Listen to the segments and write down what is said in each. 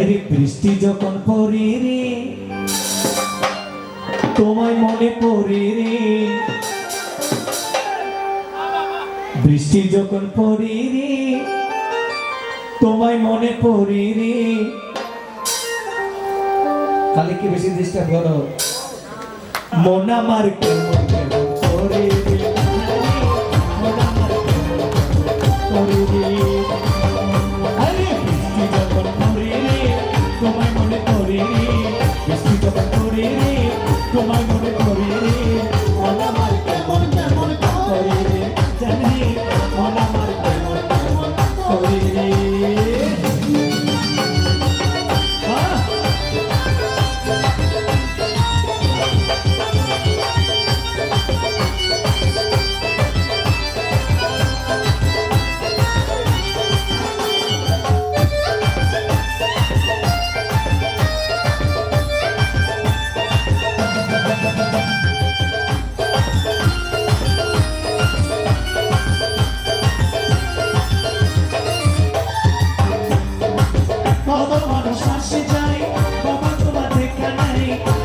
Direct বৃষ্টি যখন পড়ে রে, তোমায় মনে পড়ি রে। বৃষ্টি যখন পড়ে রে, তোমায় মনে পড়ি রে। কালকে বেশি ডিস্টার্ব করো। মন আমার কেমন Come on.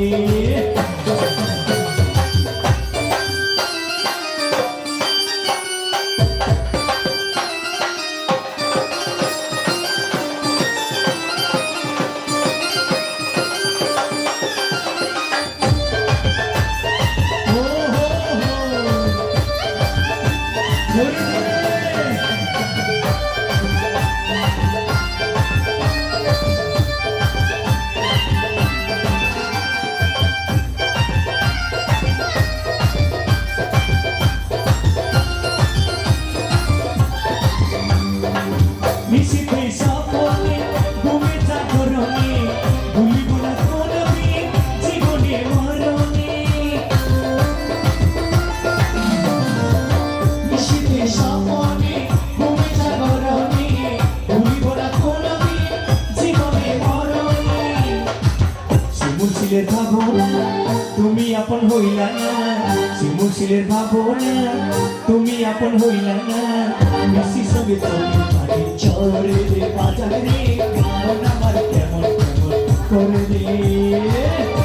What ভাবো তুমি আপন হইলা না। শিমুশিলের ভাবো না তুমি আপন হইলা না। মিশি চলে বাজারে, কেমন কেমন করে রে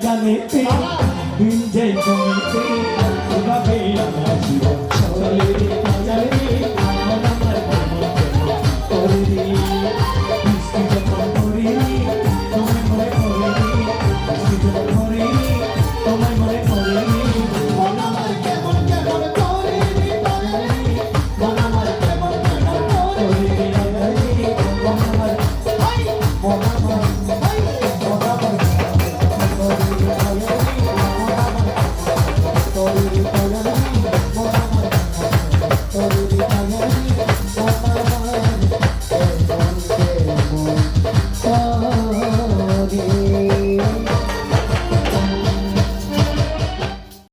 Jane Jane Jane Jane Jane Jane Jane Jane